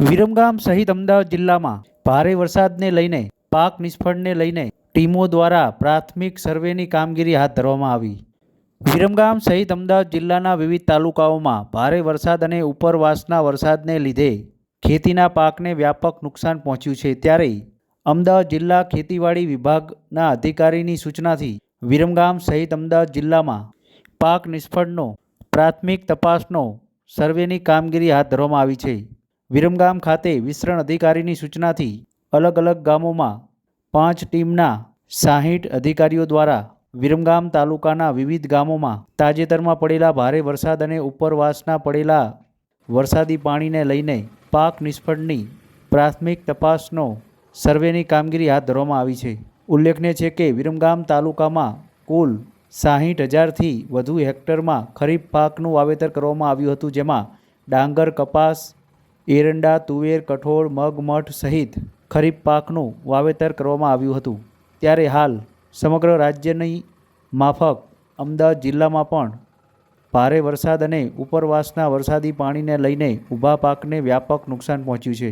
વિરમગામ સહિત અમદાવાદ જિલ્લામાં ભારે વરસાદને લઈને, પાક નિષ્ફળને લઈને ટીમો દ્વારા પ્રાથમિક સર્વેની કામગીરી હાથ ધરવામાં આવી. વિરમગામ સહિત અમદાવાદ જિલ્લાના વિવિધ તાલુકાઓમાં ભારે વરસાદ અને ઉપરવાસના વરસાદને લીધે ખેતીના પાકને વ્યાપક નુકસાન પહોંચ્યું છે. ત્યારે અમદાવાદ જિલ્લા ખેતીવાડી વિભાગના અધિકારીની સૂચનાથી વિરમગામ સહિત અમદાવાદ જિલ્લામાં પાક નિષ્ફળનો પ્રાથમિક તપાસનો સર્વેની કામગીરી હાથ ધરવામાં આવી છે. વિરમગામ ખાતે વિસ્તરણ અધિકારીની સૂચનાથી અલગ અલગ ગામોમાં પાંચ ટીમના સાહીઠ અધિકારીઓ દ્વારા વિરમગામ તાલુકાના વિવિધ ગામોમાં તાજેતરમાં પડેલા ભારે વરસાદ અને ઉપરવાસના પડેલા વરસાદી પાણીને લઈને પાક નિષ્ફળની પ્રાથમિક તપાસનો સર્વેની કામગીરી હાથ ધરવામાં આવી છે. ઉલ્લેખનીય છે કે વિરમગામ તાલુકામાં કુલ સાહીઠ હજારથી વધુ હેક્ટરમાં ખરીફ પાકનું વાવેતર કરવામાં આવ્યું હતું, જેમાં ડાંગર, કપાસ એરંડા, તુવેર, કઠોળ, મગ, મઠ સહિત ખરીફ પાકનું વાવેતર કરવામાં આવ્યું હતું. ત્યારે હાલ સમગ્ર રાજ્યની માફક અમદાવાદ જિલ્લામાં પણ ભારે વરસાદ અને ઉપરવાસના વરસાદી પાણીને લઈને ઊભા પાકને વ્યાપક નુકસાન પહોંચ્યું છે.